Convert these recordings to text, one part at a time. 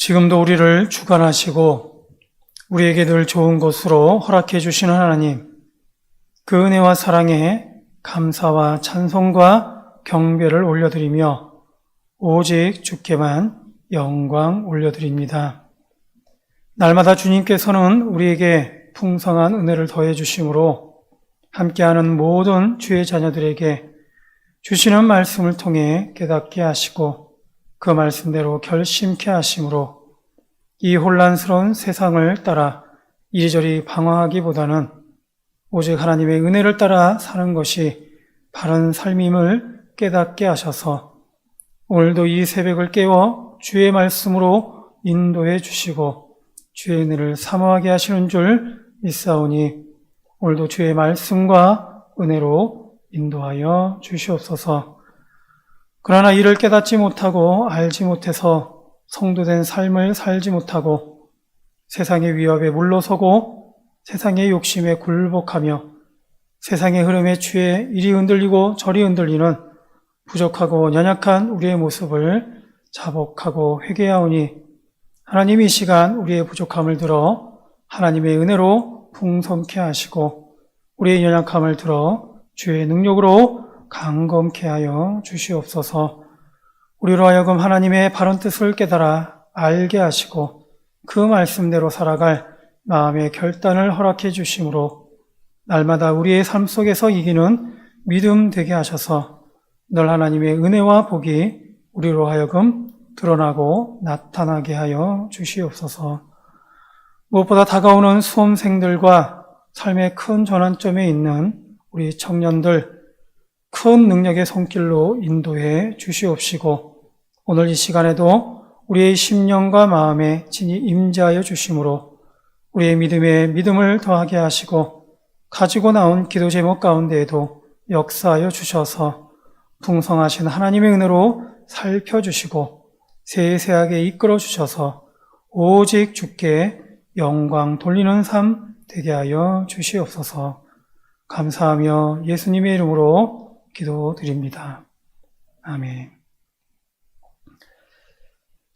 지금도 우리를 주관하시고 우리에게 늘 좋은 곳으로 허락해 주시는 하나님, 그 은혜와 사랑에 감사와 찬송과 경배를 올려드리며 오직 주께만 영광 올려드립니다. 날마다 주님께서는 우리에게 풍성한 은혜를 더해 주심으로 함께하는 모든 주의 자녀들에게 주시는 말씀을 통해 깨닫게 하시고 그 말씀대로 결심케 하심으로 이 혼란스러운 세상을 따라 이리저리 방황하기보다는 오직 하나님의 은혜를 따라 사는 것이 바른 삶임을 깨닫게 하셔서 오늘도 이 새벽을 깨워 주의 말씀으로 인도해 주시고 주의 은혜를 사모하게 하시는 줄 믿사오니 오늘도 주의 말씀과 은혜로 인도하여 주시옵소서. 그러나 이를 깨닫지 못하고 알지 못해서 성도된 삶을 살지 못하고 세상의 위협에 물러서고 세상의 욕심에 굴복하며 세상의 흐름에 취해 이리 흔들리고 저리 흔들리는 부족하고 연약한 우리의 모습을 자복하고 회개하오니 하나님 이 시간 우리의 부족함을 들어 하나님의 은혜로 풍성케 하시고 우리의 연약함을 들어 주의 능력으로 강건케 하여 주시옵소서. 우리로 하여금 하나님의 바른 뜻을 깨달아 알게 하시고 그 말씀대로 살아갈 마음의 결단을 허락해 주심으로 날마다 우리의 삶 속에서 이기는 믿음 되게 하셔서 늘 하나님의 은혜와 복이 우리로 하여금 드러나고 나타나게 하여 주시옵소서. 무엇보다 다가오는 수험생들과 삶의 큰 전환점에 있는 우리 청년들 큰 능력의 손길로 인도해 주시옵시고 오늘 이 시간에도 우리의 심령과 마음에 진히 임재하여 주심으로 우리의 믿음에 믿음을 더하게 하시고 가지고 나온 기도 제목 가운데에도 역사하여 주셔서 풍성하신 하나님의 은혜로 살펴주시고 세세하게 이끌어 주셔서 오직 주께 영광 돌리는 삶 되게 하여 주시옵소서. 감사하며 예수님의 이름으로 기도드립니다. 아멘.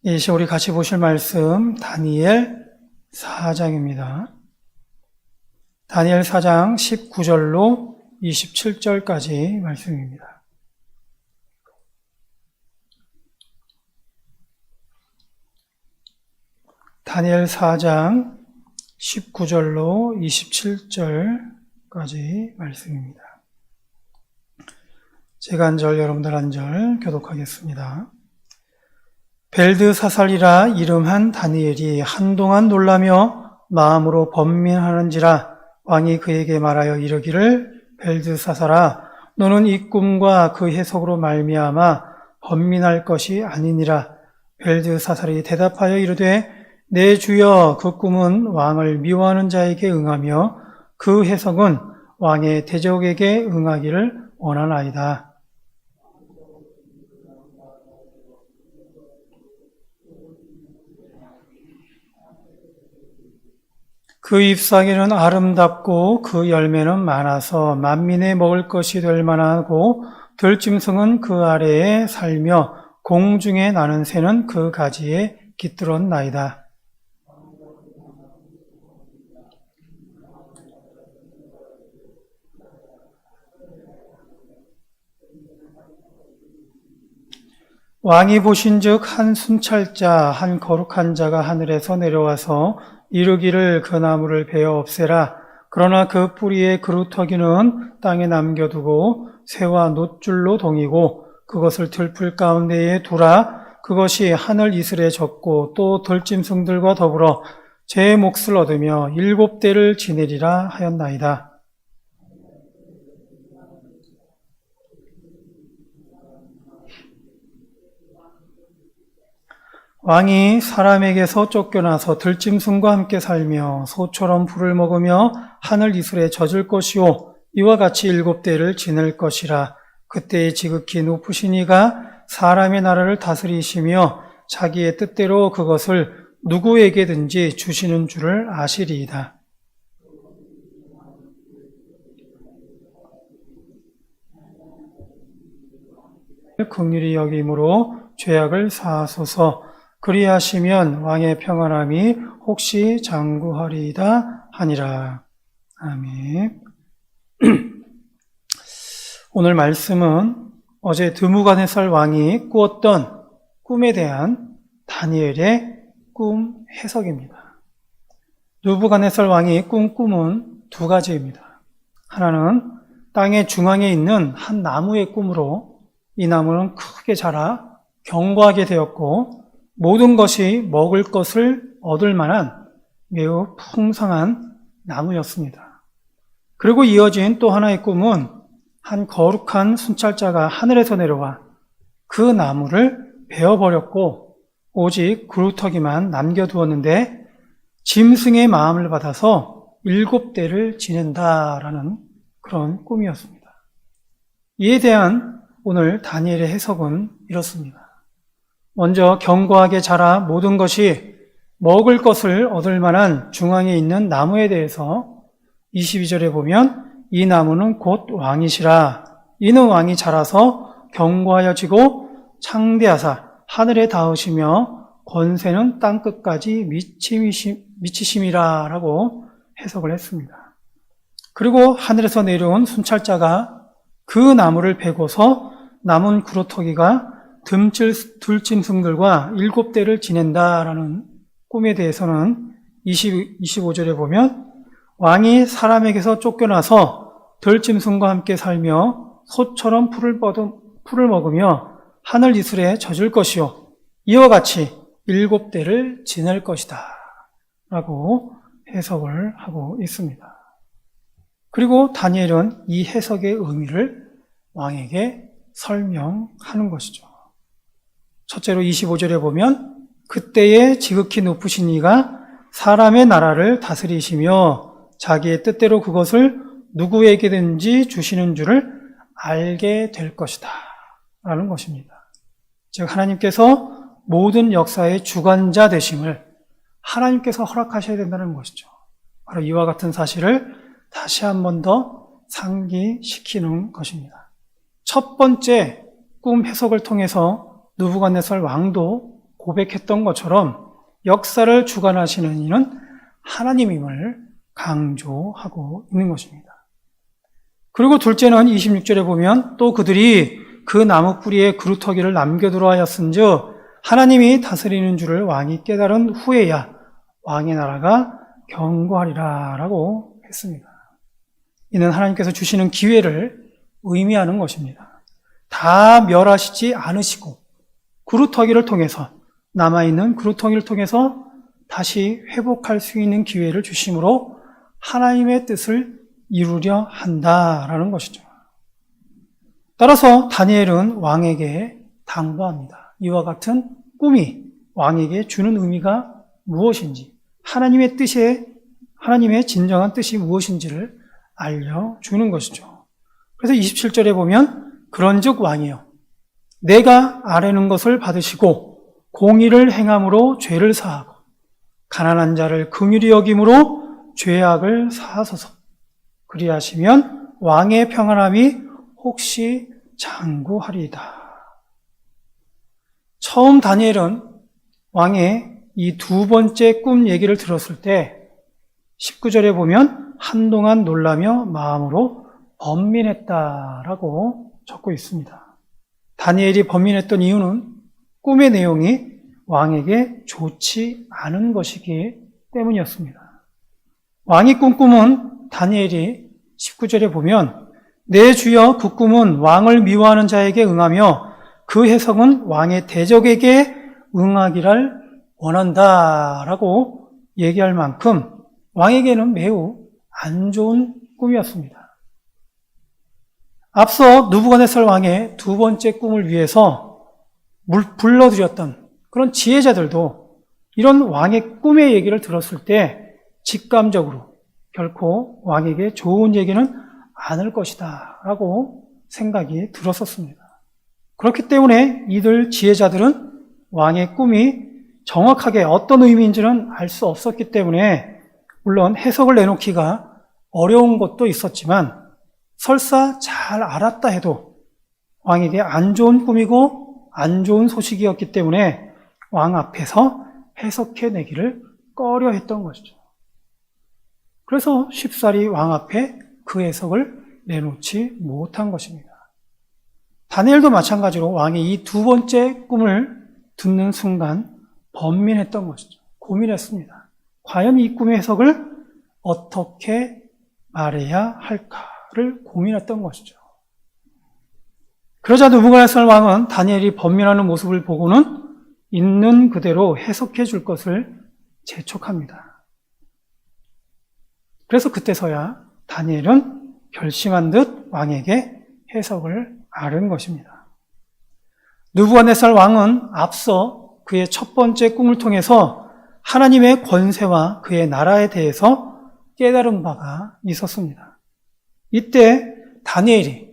이 시간 우리 같이 보실 말씀 다니엘 4장입니다. 다니엘 4장 19절로 27절까지 말씀입니다. 다니엘 4장 19절로 27절까지 말씀입니다. 제가 한 절, 여러분들 한 절 교독하겠습니다. 벨드사살이라 이름한 다니엘이 한동안 놀라며 마음으로 번민하는지라 왕이 그에게 말하여 이르기를 벨드사살아 너는 이 꿈과 그 해석으로 말미암아 번민할 것이 아니니라 벨드사살이 대답하여 이르되 내 주여 그 꿈은 왕을 미워하는 자에게 응하며 그 해석은 왕의 대적에게 응하기를 원하나이다. 그 잎사귀는 아름답고 그 열매는 많아서 만민의 먹을 것이 될 만하고 들짐승은 그 아래에 살며 공중에 나는 새는 그 가지에 깃들었나이다. 왕이 보신즉 한 순찰자 한 거룩한 자가 하늘에서 내려와서 이르기를 그 나무를 베어 없애라. 그러나 그 뿌리의 그루터기는 땅에 남겨두고 새와 놋줄로 동이고 그것을 들풀 가운데에 두라. 그것이 하늘 이슬에 젖고 또 들짐승들과 더불어 제 몫을 얻으며 일곱 대를 지내리라 하였나이다. 왕이 사람에게서 쫓겨나서 들짐승과 함께 살며 소처럼 불을 먹으며 하늘 이슬에 젖을 것이요 이와 같이 일곱 대를 지낼 것이라 그때에 지극히 높으신 이가 사람의 나라를 다스리시며 자기의 뜻대로 그것을 누구에게든지 주시는 줄을 아시리이다. 극률이 여김으로 죄악을 사하소서 그리하시면 왕의 평안함이 혹시 장구하리이다 하니라. 아멘. 오늘 말씀은 어제 드무간의살 왕이 꾸었던 꿈에 대한 다니엘의 꿈 해석입니다. 누부간의살 왕이 꾼 꿈은 두 가지입니다. 하나는 땅의 중앙에 있는 한 나무의 꿈으로 이 나무는 크게 자라 견고하게 되었고 모든 것이 먹을 것을 얻을 만한 매우 풍성한 나무였습니다. 그리고 이어진 또 하나의 꿈은 한 거룩한 순찰자가 하늘에서 내려와 그 나무를 베어버렸고 오직 그루터기만 남겨두었는데 짐승의 마음을 받아서 일곱 대를 지낸다라는 그런 꿈이었습니다. 이에 대한 오늘 다니엘의 해석은 이렇습니다. 먼저 견고하게 자라 모든 것이 먹을 것을 얻을 만한 중앙에 있는 나무에 대해서 22절에 보면 이 나무는 곧 왕이시라. 이는 왕이 자라서 견고하여지고 창대하사 하늘에 닿으시며 권세는 땅 끝까지 미치심이라 라고 해석을 했습니다. 그리고 하늘에서 내려온 순찰자가 그 나무를 베고서 남은 구루터기가 듬질, 들짐승들과 일곱 대를 지낸다라는 꿈에 대해서는 20, 25절에 보면 왕이 사람에게서 쫓겨나서 들짐승과 함께 살며 소처럼 풀을, 뻗음, 풀을 먹으며 하늘 이슬에 젖을 것이요 이와 같이 일곱 대를 지낼 것이다 라고 해석을 하고 있습니다. 그리고 다니엘은 이 해석의 의미를 왕에게 설명하는 것이죠. 첫째로 25절에 보면 그때에 지극히 높으신 이가 사람의 나라를 다스리시며 자기의 뜻대로 그것을 누구에게든지 주시는 줄을 알게 될 것이다. 라는 것입니다. 즉, 하나님께서 모든 역사의 주관자 되심을 하나님께서 허락하셔야 된다는 것이죠. 바로 이와 같은 사실을 다시 한 번 더 상기시키는 것입니다. 첫 번째 꿈 해석을 통해서 누부갓네살 왕도 고백했던 것처럼 역사를 주관하시는 이는 하나님임을 강조하고 있는 것입니다. 그리고 둘째는 26절에 보면 또 그들이 그 나무 뿌리에 그루터기를 남겨두라 하였은즉 하나님이 다스리는 줄을 왕이 깨달은 후에야 왕의 나라가 견고하리라 라고 했습니다. 이는 하나님께서 주시는 기회를 의미하는 것입니다. 다 멸하시지 않으시고 그루터기를 통해서 남아있는 그루터기를 통해서 다시 회복할 수 있는 기회를 주심으로 하나님의 뜻을 이루려 한다라는 것이죠. 따라서 다니엘은 왕에게 당부합니다. 이와 같은 꿈이 왕에게 주는 의미가 무엇인지, 하나님의 뜻에, 하나님의 진정한 뜻이 무엇인지를 알려주는 것이죠. 그래서 27절에 보면, 그런 즉 왕이요. 내가 아뢰는 것을 받으시고, 공의를 행함으로 죄를 사하고, 가난한 자를 긍휼히 여김으로 죄악을 사하소서. 그리하시면 왕의 평안함이 혹시 장구하리이다. 처음 다니엘은 왕의 이 두 번째 꿈 얘기를 들었을 때 19절에 보면 한동안 놀라며 마음으로 번민했다라고 적고 있습니다. 다니엘이 번민했던 이유는 꿈의 내용이 왕에게 좋지 않은 것이기 때문이었습니다. 왕이 꾼 꿈은 다니엘이 19절에 보면 내 주여 그 꿈은 왕을 미워하는 자에게 응하며 그 해석은 왕의 대적에게 응하기를 원한다 라고 얘기할 만큼 왕에게는 매우 안 좋은 꿈이었습니다. 앞서 누부갓네살 왕의 두 번째 꿈을 위해서 불러들였던 그런 지혜자들도 이런 왕의 꿈의 얘기를 들었을 때 직감적으로 결코 왕에게 좋은 얘기는 않을 것이다 라고 생각이 들었었습니다. 그렇기 때문에 이들 지혜자들은 왕의 꿈이 정확하게 어떤 의미인지는 알 수 없었기 때문에 물론 해석을 내놓기가 어려운 것도 있었지만 설사 잘 알았다 해도 왕에게 안 좋은 꿈이고 안 좋은 소식이었기 때문에 왕 앞에서 해석해 내기를 꺼려 했던 것이죠. 그래서 쉽사리 왕 앞에 그 해석을 내놓지 못한 것입니다. 다니엘도 마찬가지로 왕이 이 두 번째 꿈을 듣는 순간 번민했던 것이죠. 고민했습니다. 과연 이 꿈의 해석을 어떻게 말해야 할까 를 고민했던 것이죠. 그러자 누부갓네살 왕은 다니엘이 번민하는 모습을 보고는 있는 그대로 해석해 줄 것을 재촉합니다. 그래서 그때서야 다니엘은 결심한 듯 왕에게 해석을 아른 것입니다. 누부갓네살 왕은 앞서 그의 첫 번째 꿈을 통해서 하나님의 권세와 그의 나라에 대해서 깨달은 바가 있었습니다. 이때 다니엘이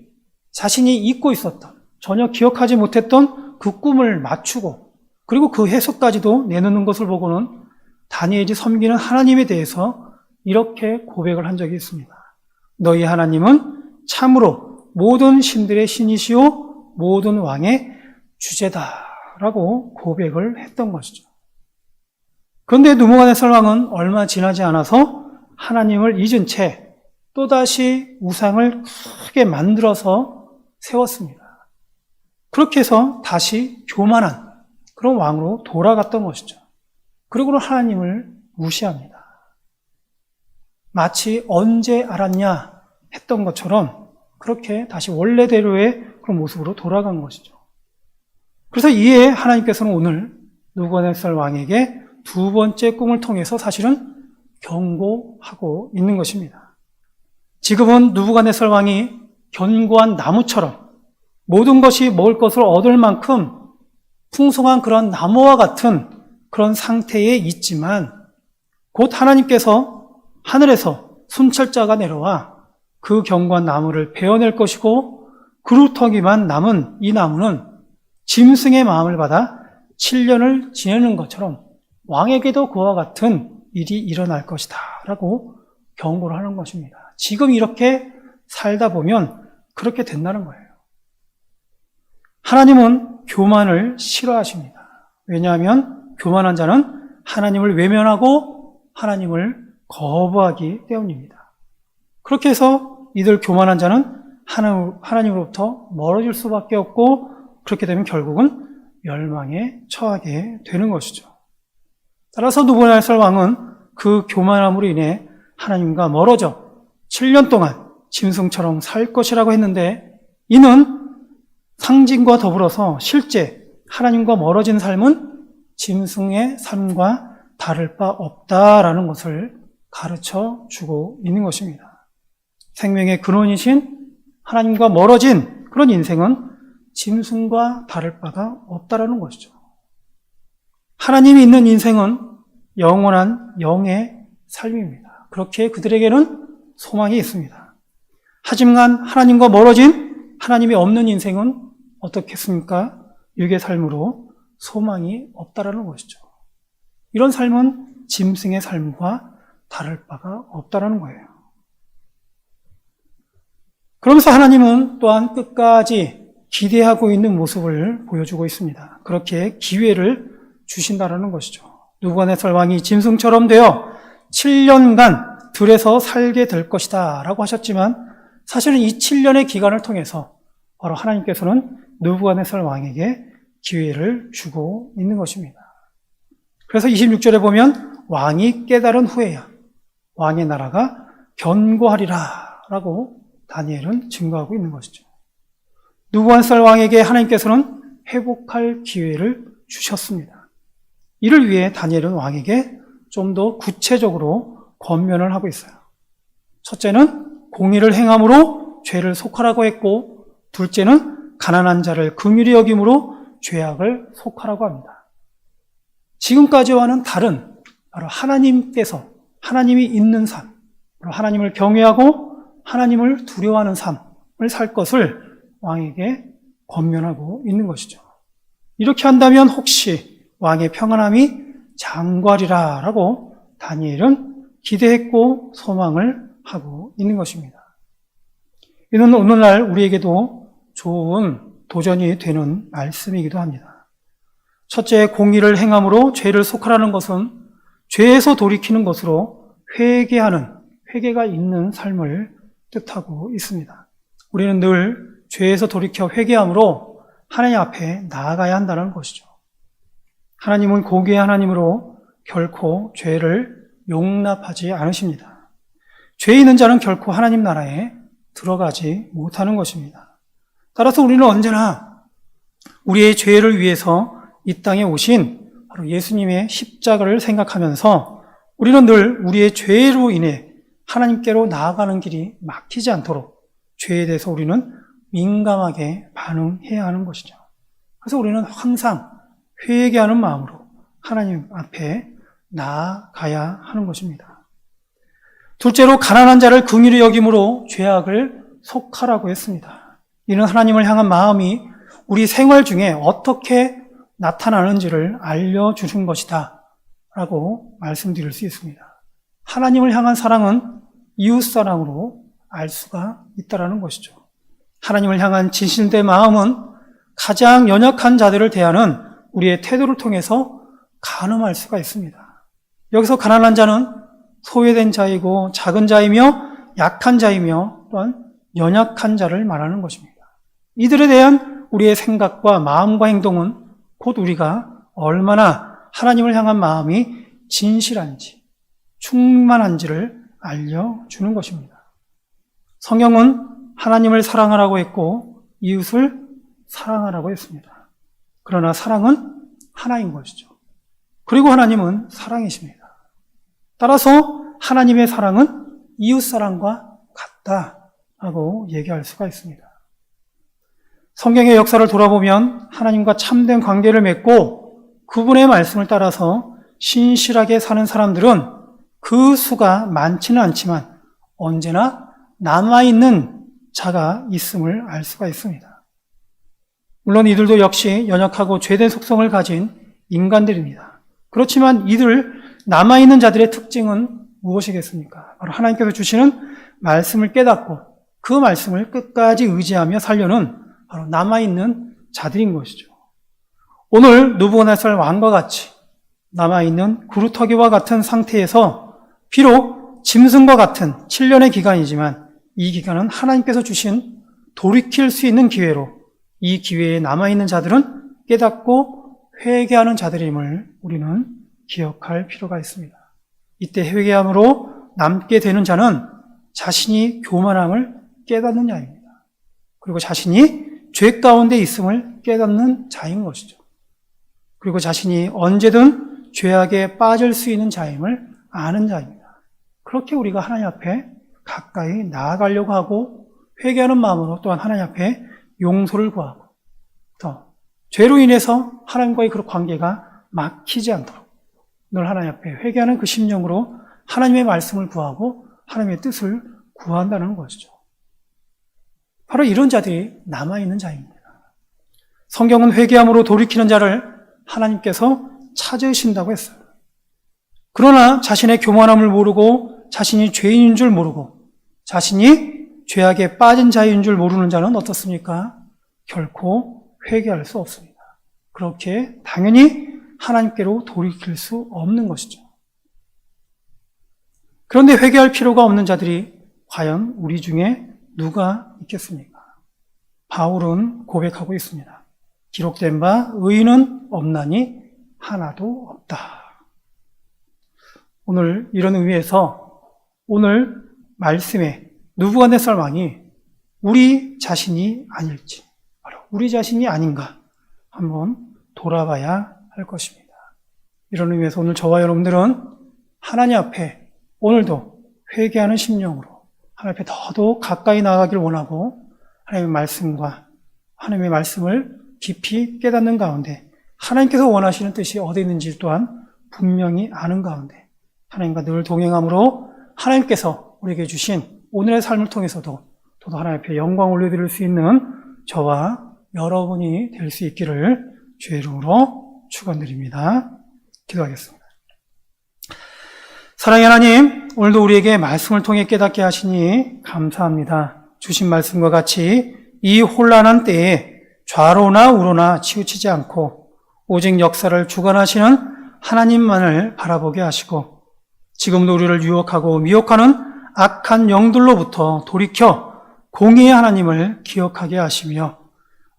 자신이 잊고 있었던 전혀 기억하지 못했던 그 꿈을 맞추고 그리고 그 해석까지도 내놓는 것을 보고는 다니엘이 섬기는 하나님에 대해서 이렇게 고백을 한 적이 있습니다. 너희 하나님은 참으로 모든 신들의 신이시요 모든 왕의 주제다라고 고백을 했던 것이죠. 그런데 누무갓네살 왕은 얼마 지나지 않아서 하나님을 잊은 채 또다시 우상을 크게 만들어서 세웠습니다. 그렇게 해서 다시 교만한 그런 왕으로 돌아갔던 것이죠. 그리고는 하나님을 무시합니다. 마치 언제 알았냐 했던 것처럼 그렇게 다시 원래대로의 그런 모습으로 돌아간 것이죠. 그래서 이에 하나님께서는 오늘 누구네살 왕에게 두 번째 꿈을 통해서 사실은 경고하고 있는 것입니다. 지금은 누부갓네살 왕이 견고한 나무처럼 모든 것이 먹을 것을 얻을 만큼 풍성한 그런 나무와 같은 그런 상태에 있지만 곧 하나님께서 하늘에서 순찰자가 내려와 그 견고한 나무를 베어낼 것이고 그루터기만 남은 이 나무는 짐승의 마음을 받아 7년을 지내는 것처럼 왕에게도 그와 같은 일이 일어날 것이다. 라고 경고를 하는 것입니다. 지금 이렇게 살다 보면 그렇게 된다는 거예요. 하나님은 교만을 싫어하십니다. 왜냐하면 교만한 자는 하나님을 외면하고 하나님을 거부하기 때문입니다. 그렇게 해서 이들 교만한 자는 하나님으로부터 멀어질 수밖에 없고 그렇게 되면 결국은 멸망에 처하게 되는 것이죠. 따라서 누부갓네살 왕은 그 교만함으로 인해 하나님과 멀어져 7년 동안 짐승처럼 살 것이라고 했는데 이는 상징과 더불어서 실제 하나님과 멀어진 삶은 짐승의 삶과 다를 바 없다라는 것을 가르쳐 주고 있는 것입니다. 생명의 근원이신 하나님과 멀어진 그런 인생은 짐승과 다를 바가 없다라는 것이죠. 하나님이 있는 인생은 영원한 영의 삶입니다. 그렇게 그들에게는 소망이 있습니다. 하지만 하나님과 멀어진 하나님이 없는 인생은 어떻겠습니까? 육의 삶으로 소망이 없다라는 것이죠. 이런 삶은 짐승의 삶과 다를 바가 없다라는 거예요. 그러면서 하나님은 또한 끝까지 기대하고 있는 모습을 보여주고 있습니다. 그렇게 기회를 주신다라는 것이죠. 누구간의살 왕이 짐승처럼 되어 7년간 들에서 살게 될 것이다 라고 하셨지만 사실은 이 7년의 기간을 통해서 바로 하나님께서는 누부갓네살 왕에게 기회를 주고 있는 것입니다. 그래서 26절에 보면 왕이 깨달은 후에야 왕의 나라가 견고하리라 라고 다니엘은 증거하고 있는 것이죠. 누부갓네살 왕에게 하나님께서는 회복할 기회를 주셨습니다. 이를 위해 다니엘은 왕에게 좀 더 구체적으로 권면을 하고 있어요. 첫째는 공의를 행함으로 죄를 속하라고 했고 둘째는 가난한 자를 긍휼히 여김으로 죄악을 속하라고 합니다. 지금까지와는 다른 바로 하나님께서 하나님이 있는 삶, 하나님을 경외하고 하나님을 두려워하는 삶을 살 것을 왕에게 권면하고 있는 것이죠. 이렇게 한다면 혹시 왕의 평안함이 장관이라 라고 다니엘은 기대했고 소망을 하고 있는 것입니다. 이는 오늘날 우리에게도 좋은 도전이 되는 말씀이기도 합니다. 첫째, 공의를 행함으로 죄를 속하라는 것은 죄에서 돌이키는 것으로 회개하는, 회개가 있는 삶을 뜻하고 있습니다. 우리는 늘 죄에서 돌이켜 회개함으로 하나님 앞에 나아가야 한다는 것이죠. 하나님은 고기의 하나님으로 결코 죄를 용납하지 않으십니다. 죄 있는 자는 결코 하나님 나라에 들어가지 못하는 것입니다. 따라서 우리는 언제나 우리의 죄를 위해서 이 땅에 오신 바로 예수님의 십자가를 생각하면서 우리는 늘 우리의 죄로 인해 하나님께로 나아가는 길이 막히지 않도록 죄에 대해서 우리는 민감하게 반응해야 하는 것이죠. 그래서 우리는 항상 회개하는 마음으로 하나님 앞에 나아가야 하는 것입니다. 둘째로 가난한 자를 긍휼히 여김으로 죄악을 속하라고 했습니다. 이는 하나님을 향한 마음이 우리 생활 중에 어떻게 나타나는지를 알려주신 것이다. 라고 말씀드릴 수 있습니다. 하나님을 향한 사랑은 이웃사랑으로 알 수가 있다는 것이죠. 하나님을 향한 진실된 마음은 가장 연약한 자들을 대하는 우리의 태도를 통해서 가늠할 수가 있습니다. 여기서 가난한 자는 소외된 자이고 작은 자이며 약한 자이며 또한 연약한 자를 말하는 것입니다. 이들에 대한 우리의 생각과 마음과 행동은 곧 우리가 얼마나 하나님을 향한 마음이 진실한지, 충만한지를 알려주는 것입니다. 성경은 하나님을 사랑하라고 했고 이웃을 사랑하라고 했습니다. 그러나 사랑은 하나인 것이죠. 그리고 하나님은 사랑이십니다. 따라서 하나님의 사랑은 이웃 사랑과 같다라고 얘기할 수가 있습니다. 성경의 역사를 돌아보면 하나님과 참된 관계를 맺고 그분의 말씀을 따라서 신실하게 사는 사람들은 그 수가 많지는 않지만 언제나 남아있는 자가 있음을 알 수가 있습니다. 물론 이들도 역시 연약하고 죄된 속성을 가진 인간들입니다. 그렇지만 이들 남아있는 자들의 특징은 무엇이겠습니까? 바로 하나님께서 주시는 말씀을 깨닫고 그 말씀을 끝까지 의지하며 살려는 바로 남아있는 자들인 것이죠. 오늘 누부갓네살 왕과 같이 남아있는 구루터기와 같은 상태에서 비록 짐승과 같은 7년의 기간이지만 이 기간은 하나님께서 주신 돌이킬 수 있는 기회로 이 기회에 남아있는 자들은 깨닫고 회개하는 자들임을 우리는 기억할 필요가 있습니다. 이때 회개함으로 남게 되는 자는 자신이 교만함을 깨닫는 자입니다. 그리고 자신이 죄 가운데 있음을 깨닫는 자인 것이죠. 그리고 자신이 언제든 죄악에 빠질 수 있는 자임을 아는 자입니다. 그렇게 우리가 하나님 앞에 가까이 나아가려고 하고 회개하는 마음으로 또한 하나님 앞에 용서를 구하고 더 죄로 인해서 하나님과의 그 관계가 막히지 않도록 늘 하나님 앞에 회개하는 그 심령으로 하나님의 말씀을 구하고 하나님의 뜻을 구한다는 것이죠. 바로 이런 자들이 남아있는 자입니다. 성경은 회개함으로 돌이키는 자를 하나님께서 찾으신다고 했어요. 그러나 자신의 교만함을 모르고 자신이 죄인인 줄 모르고 자신이 죄악에 빠진 자인 줄 모르는 자는 어떻습니까? 결코 회개할 수 없습니다. 그렇게 당연히 하나님께로 돌이킬 수 없는 것이죠. 그런데 회개할 필요가 없는 자들이 과연 우리 중에 누가 있겠습니까? 바울은 고백하고 있습니다. 기록된 바 의인은 없나니 하나도 없다. 오늘 이런 의미에서 오늘 말씀에 누부갓네살 왕이 우리 자신이 아닐지, 바로 우리 자신이 아닌가 한번 돌아봐야 할 것입니다. 이런 의미에서 오늘 저와 여러분들은 하나님 앞에 오늘도 회개하는 심령으로 하나님 앞에 더더욱 가까이 나가길 원하고 하나님의 말씀과 하나님의 말씀을 깊이 깨닫는 가운데 하나님께서 원하시는 뜻이 어디 있는지 또한 분명히 아는 가운데 하나님과 늘 동행함으로 하나님께서 우리에게 주신 오늘의 삶을 통해서도 저도 하나님 앞에 영광 올려드릴 수 있는 저와 여러분이 될 수 있기를 주의 이름으로 축원드립니다. 기도하겠습니다. 사랑의 하나님, 오늘도 우리에게 말씀을 통해 깨닫게 하시니 감사합니다. 주신 말씀과 같이 이 혼란한 때에 좌로나 우로나 치우치지 않고 오직 역사를 주관하시는 하나님만을 바라보게 하시고 지금도 우리를 유혹하고 미혹하는 악한 영들로부터 돌이켜 공의의 하나님을 기억하게 하시며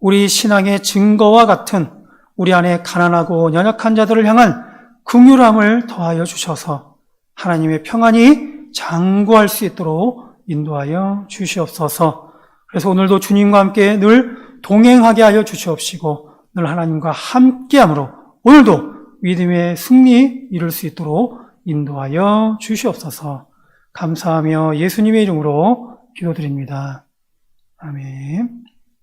우리 신앙의 증거와 같은 우리 안에 가난하고 연약한 자들을 향한 긍휼함을 더하여 주셔서 하나님의 평안이 장구할 수 있도록 인도하여 주시옵소서. 그래서 오늘도 주님과 함께 늘 동행하게 하여 주시옵시고 늘 하나님과 함께함으로 오늘도 믿음의 승리 이룰 수 있도록 인도하여 주시옵소서. 감사하며 예수님의 이름으로 기도드립니다. 아멘.